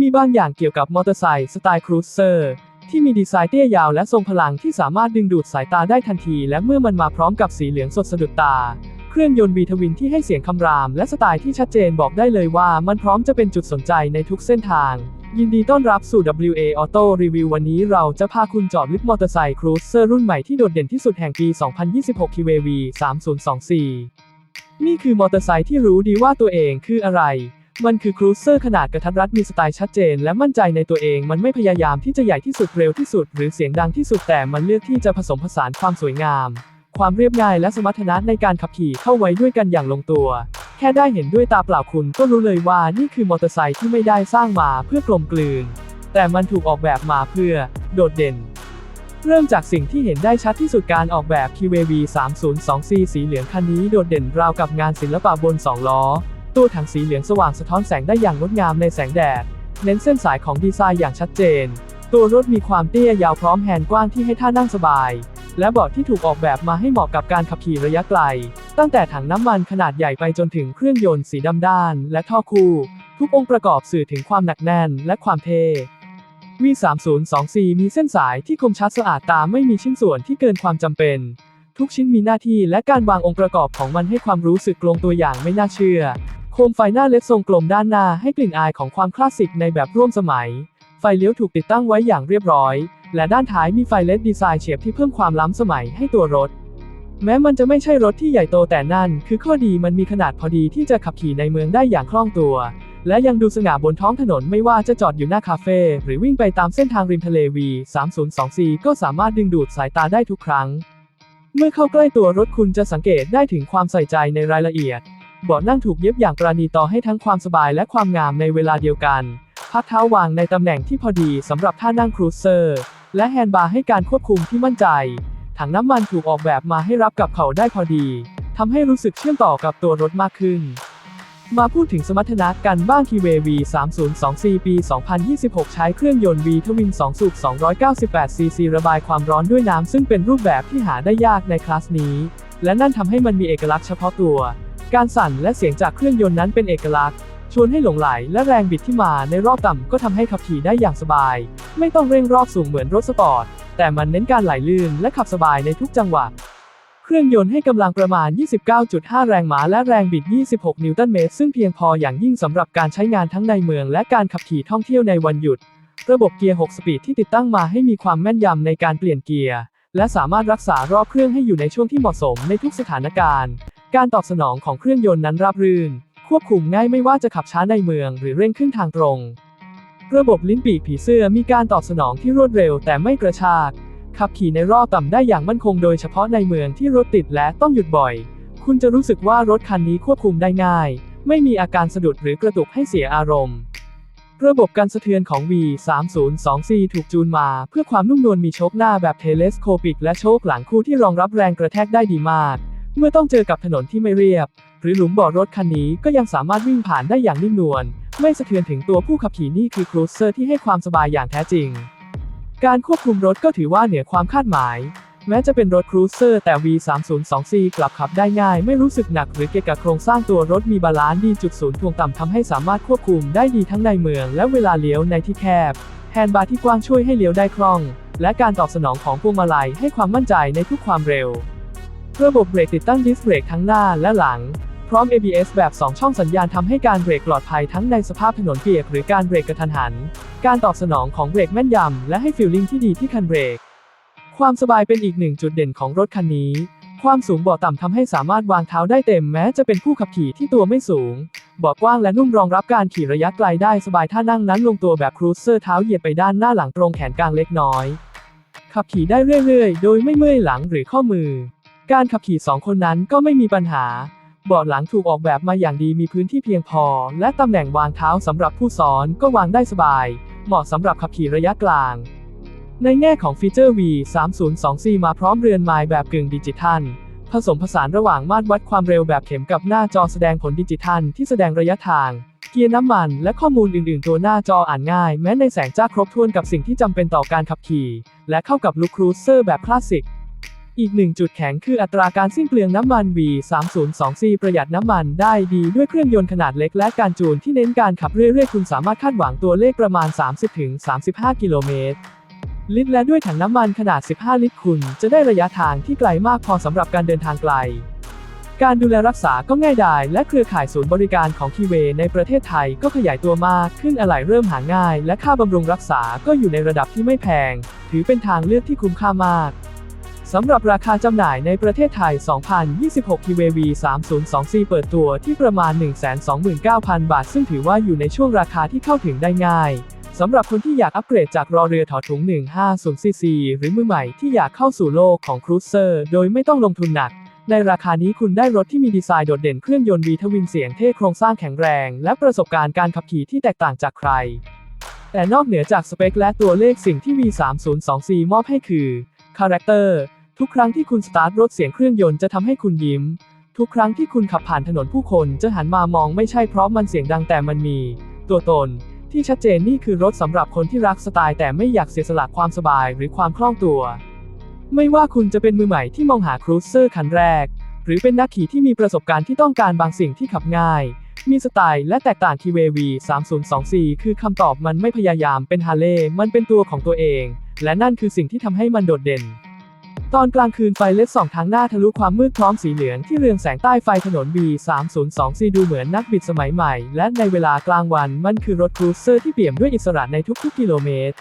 มีบางอย่างเกี่ยวกับมอเตอร์ไซค์สไตล์ครูเซอร์ ที่มีดีไซน์เตี้ยยาวและทรงพลังที่สามารถดึงดูดสายตาได้ทันที และเมื่อมันมาพร้อมกับสีเหลืองสดสะดุดตา เครื่องยนต์วีทวินที่ให้เสียงคำราม และสไตล์ที่ชัดเจนบอกได้เลยว่ามันพร้อมจะเป็นจุดสนใจในทุกเส้นทาง ยินดีต้อนรับสู่ WA Auto Review วันนี้เราจะพาคุณจอดลึกมอเตอร์ไซค์ครูเซอร์รุ่นใหม่ที่โดดเด่นที่สุดแห่งปี 2026 KWV 3024 นี่คือมอเตอร์ไซค์ที่รู้ดีว่าตัวเองคืออะไร มันคือครูเซอร์ขนาดกระทัดรัดมีสไตล์ชัดเจน และมั่นใจในตัวเอง มันไม่พยายามที่จะใหญ่ที่สุดเร็วที่สุด หรือเสียงดังที่สุดแต่มันเลือกที่จะผสมผสานความสวยงาม ความเรียบง่ายและสมรรถนะในการขับขี่เข้าไว้ด้วยกันอย่างลงตัว แค่ได้เห็นด้วยตาเปล่าคุณก็รู้เลยว่านี่คือมอเตอร์ไซค์ที่ไม่ได้สร้างมาเพื่อกลมกลืน แต่มันถูกออกแบบมาเพื่อ โดดเด่น เริ่มจากสิ่งที่เห็นได้ชัดที่สุดการออกแบบ QVV 302C สีเหลืองคันนี้โดดเด่นราวกับงานศิลปะบนสองล้อ ตัวถังสีเหลืองสว่างสะท้อนแสงได้อย่างงดงามในแสงแดด เน้นเส้นสายของดีไซน์อย่างชัดเจน ตัวรถมีความเตี้ยยาวพร้อมแฮนด์กว้างที่ให้ท่านั่งสบาย และเบาะที่ถูกออกแบบมาให้เหมาะกับการขับขี่ระยะไกล ตั้งแต่ถังน้ำมันขนาดใหญ่ไปจนถึงเครื่องยนต์สีดำด้าน และท่อคู่ ทุกองค์ประกอบสื่อถึงความหนักแน่นและความเท่ V3024 มีเส้นสายที่คมชัดสะอาดตาไม่มีชิ้นส่วนที่เกินความจำเป็น ทุกชิ้นมีหน้าที่และการวางองค์ประกอบของมันให้ความรู้สึกลงตัวอย่างไม่น่าเชื่อ โคมไฟหน้าเล็ดทรงกลมด้านหน้าให้กลิ่นอายของความคลาสสิกในแบบร่วมสมัย ไฟเลี้ยวถูกติดตั้งไว้อย่างเรียบร้อย และด้านท้ายมีไฟเลดดีไซน์เฉียบที่เพิ่มความล้ำสมัยให้ตัวรถ แม้มันจะไม่ใช่รถที่ใหญ่โตแต่นั่น คือข้อดีมันมีขนาดพอดีที่จะขับขี่ในเมืองได้อย่างคล่องตัว และยังดูสง่าบนท้องถนนไม่ว่าจะจอดอยู่หน้าคาเฟ่หรือวิ่งไปตามเส้นทางริมทะเล V302C ก็สามารถดึงดูดสายตาได้ทุกครั้ง เมื่อเข้าใกล้ตัวรถคุณจะสังเกตได้ถึงความใส่ใจในรายละเอียด เบาะนั่งถูกเย็บอย่างปราณีต่อให้ทั้งความสบายและความงามในเวลาเดียวกัน พักเท้าวางในตำแหน่งที่พอดีสำหรับท่านั่งครูเซอร์ และแฮนด์บาร์ให้การควบคุมที่มั่นใจ ถังน้ำมันถูกออกแบบมาให้รับกับเข่าได้พอดีทำให้รู้สึกเชื่อมต่อกับตัวรถมากขึ้น มาพูดถึงสมรรถนะกันบ้าง KW V302C ปี 2026 ใช้เครื่องยนต์ V ทวิน 2 สูบ 298cc ระบายความร้อนด้วยน้ำซึ่งเป็นรูปแบบที่หาได้ยากในคลาสนี้ และนั่นทำให้มันมีเอกลักษณ์เฉพาะตัว การสั่นและเสียงจากเครื่องยนต์นั้นเป็นเอกลักษณ์ ชวนให้หลงไหลและแรงบิดที่มาในรอบต่ำก็ทำให้ขับขี่ได้อย่างสบาย ไม่ต้องเร่งรอบสูงเหมือนรถสปอร์ต แต่มันเน้นการไหลลื่นและขับสบายในทุกจังหวะ เครื่องยนต์ให้กำลังประมาณ 29.5 แรงม้าและแรงบิด 26 นิวตันเมตร ซึ่งเพียงพออย่างยิ่งสำหรับการใช้งานทั้งในเมือง และการขับขี่ท่องเที่ยวในวันหยุด ระบบเกียร์ 6 สปีดที่ติดตั้งมาให้มีความแม่นยำในการเปลี่ยนเกียร์และสามารถรักษารอบเครื่องให้อยู่ในช่วงที่เหมาะสมในทุกสถานการณ์ การตอบสนองของเครื่องยนต์นั้นราบรื่น ควบคุมง่ายไม่ว่าจะขับช้าในเมืองหรือเร่งขึ้นทางตรง ระบบลิ้นปีกผีเสื้อมีการตอบสนองที่รวดเร็วแต่ไม่กระชาก ขับขี่ในรอบต่ำได้อย่างมั่นคงโดยเฉพาะในเมืองที่รถติดและต้องหยุดบ่อย คุณจะรู้สึกว่ารถคันนี้ควบคุมได้ง่าย ไม่มีอาการสะดุดหรือกระตุกให้เสียอารมณ์ ระบบการสะเทือนของ V302C ถูกจูนมาเพื่อความนุ่มนวลมีโชคหน้าแบบเทเลสโคปิกและโชคหลังคู่ที่รองรับแรงกระแทกได้ดีมาก เมื่อต้องเจอกับถนนที่ไม่เรียบ หรือหลุมบ่อรถคันนี้ก็ยังสามารถวิ่งผ่านได้อย่างนิ่มนวลไม่สะเทือนถึงตัวผู้ขับขี่นี่คือครูเซอร์ที่ให้ความสบายอย่างแท้จริง การควบคุมรถก็ถือว่าเหนือความคาดหมาย แม้จะเป็นรถครูเซอร์แต่ V302C กลับขับได้ง่าย ไม่รู้สึกหนักหรือเกะกะโครงสร้างตัวรถมีบาลานซ์ดีจุดศูนย์ถ่วงต่ำทำให้สามารถควบคุมได้ดีทั้งในเมือง และเวลาเลี้ยวในที่แคบ แฮนด์บาร์ที่กว้างช่วยให้เลี้ยวได้คล่อง และการตอบสนองของพวงมาลัยให้ความมั่นใจในทุกความเร็ว ระบบเบรกติดตั้งดิสเบรกทั้งหน้าและหลัง พร้อม ABS แบบ 2 ช่องสัญญาณทำให้การเบรกปลอดภัยทั้งในสภาพถนนเปียกหรือการเบรกกระทันหัน การตอบสนองของเบรกแม่นยำและให้ฟีลลิ่งที่ดีที่คันเบรก ความสบายเป็นอีกหนึ่งจุดเด่นของรถคันนี้ ความสูงเบาะต่ำทำให้สามารถวางเท้าได้เต็มแม้จะเป็นผู้ขับขี่ที่ตัวไม่สูงเบาะกว้างและนุ่มรองรับการขี่ระยะไกลได้สบายท่านั่งนั้นลงตัวแบบครูเซอร์เท้าเหยียดไปด้านหน้าหลังตรงแขนกลางเล็กน้อย ขับขี่ได้เรื่อยๆ โดยไม่เมื่อยหลังหรือข้อมือ การขับขี่สองคนนั้นก็ไม่มีปัญหา เบาะหลังถูกออกแบบมาอย่างดีมีพื้นที่เพียงพอ และตำแหน่งวางเท้าสำหรับผู้ซ้อนก็วางได้สบาย เหมาะสำหรับขับขี่ระยะกลาง ในแง่ของฟีเจอร์ V302C มาพร้อมเรือนไม้แบบกึ่งดิจิทัล ผสมผสานระหว่างมาตรวัดความเร็วแบบเข็มกับหน้าจอแสดงผลดิจิทัลที่แสดงระยะทาง เกียร์น้ำมัน และข้อมูลอื่น ๆ ตัวหน้าจออ่านง่าย แม้ในแสงจ้าครบถ้วนกับสิ่งที่จำเป็นต่อการขับขี่ และเข้ากับลุคครูเซอร์แบบคลาสสิก อีกหนึ่งจุดแข็งคืออัตราการสิ้นเปลืองน้ำมัน V302C ประหยัดน้ำมันได้ดีด้วยเครื่องยนต์ขนาดเล็กและการจูนที่เน้นการขับเรื่อยๆ คุณสามารถคาดหวังตัวเลขประมาณ 30-35 กิโลเมตร ลิตรและด้วยถังน้ำมันขนาด 15 ลิตรคุณ จะได้ระยะทางที่ไกลมากพอสำหรับการเดินทางไกล การดูแลรักษาก็ง่ายดายและเครือข่ายศูนย์บริการของคีเวในประเทศไทยก็ขยายตัวมากขึ้นอะไหล่เริ่มหาง่าย และค่าบำรุงรักษาก็อยู่ในระดับที่ไม่แพง ถือเป็นทางเลือกที่คุ้มค่ามาก สำหรับราคาจำหน่ายในประเทศไทย 2026 TVV 302C เปิดตัวที่ประมาณ 129,000 บาท ซึ่งถือว่าอยู่ในช่วงราคาที่เข้าถึงได้ง่ายสำหรับคนที่อยากอัปเกรดจากรอเรือถอถุง 150cc หรือมือใหม่ที่อยากเข้าสู่โลกของครูเซอร์ โดยไม่ต้องลงทุนหนัก ในราคานี้คุณได้รถที่มีดีไซน์โดดเด่นเครื่องยนต์ V ทวินเสียงเท่โครงสร้างแข็งแรง และประสบการณ์การขับขี่ที่แตกต่างจากใคร แต่นอกเหนือจากสเปคและตัวเลขสิ่งที่ V302C มอบให้คือคาแรคเตอร์ ทุกครั้งที่คุณสตาร์ทรถเสียงเครื่องยนต์จะทำให้คุณยิ้ม ทุกครั้งที่คุณขับผ่านถนนผู้คนจะหันมามองไม่ใช่เพราะมันเสียงดังแต่มันมี ตัวตน ที่ชัดเจนนี่คือรถสำหรับคนที่รักสไตล์แต่ไม่อยากเสียสละความสบายหรือความคล่องตัว ไม่ว่าคุณจะเป็นมือใหม่ที่มองหาครูเซอร์คันแรก หรือเป็นนักขี่ที่มีประสบการณ์ที่ต้องการบางสิ่งที่ขับง่าย มีสไตล์และแตกต่าง TVV 302คือคำตอบมันไม่พยายามเป็นฮาเลย์มันเป็นตัวของตัวเอง และนั่นคือสิ่งที่ทำให้มันโดดเด่น ตอนกลางคืนไฟเล็ดส่องทางหน้าทะลุความมืดพร้อมสีเหลืองที่เรืองแสงใต้ไฟถนน B302C ดูเหมือนนักบิดสมัยใหม่ และในเวลากลางวันมันคือรถครูเซอร์ที่เปี่ยมด้วยอิสระในทุกๆ กิโลเมตร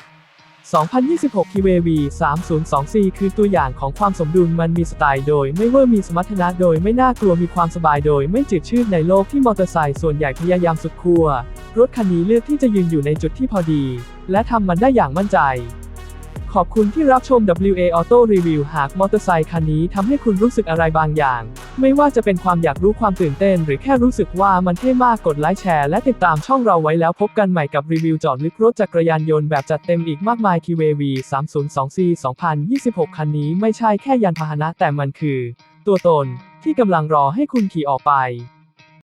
2026 TVV 302C คือตัวอย่างของความสมดุลมันมีสไตล์โดย ไม่เวอร์มีสมรรถนะโดยไม่น่ากลัวมีความสบายโดยไม่จืดชืดในโลกที่มอเตอร์ไซค์ส่วนใหญ่พยายามสุดขั้วรถคันนี้เลือกที่จะยืนอยู่ในจุดที่พอดี และทำมันได้อย่างมั่นใจ ขอบคุณที่รับชม WA Auto Review หากมอเตอร์ไซค์คันนี้ทำให้คุณรู้สึกอะไรบางอย่าง ไม่ว่าจะเป็นความอยากรู้ความตื่นเต้น หรือแค่รู้สึกว่ามันเท่มากกดไลค์แชร์และติดตามช่องเราไว้แล้วพบกันใหม่กับรีวิวจอดลึกรถจักรยานยนต์แบบจัดเต็มอีกมากมาย KWV 302C 2026 คันนี้ไม่ใช่แค่ยานพาหนะแต่มันคือ ตัวตนที่กำลังรอให้คุณขี่ออกไป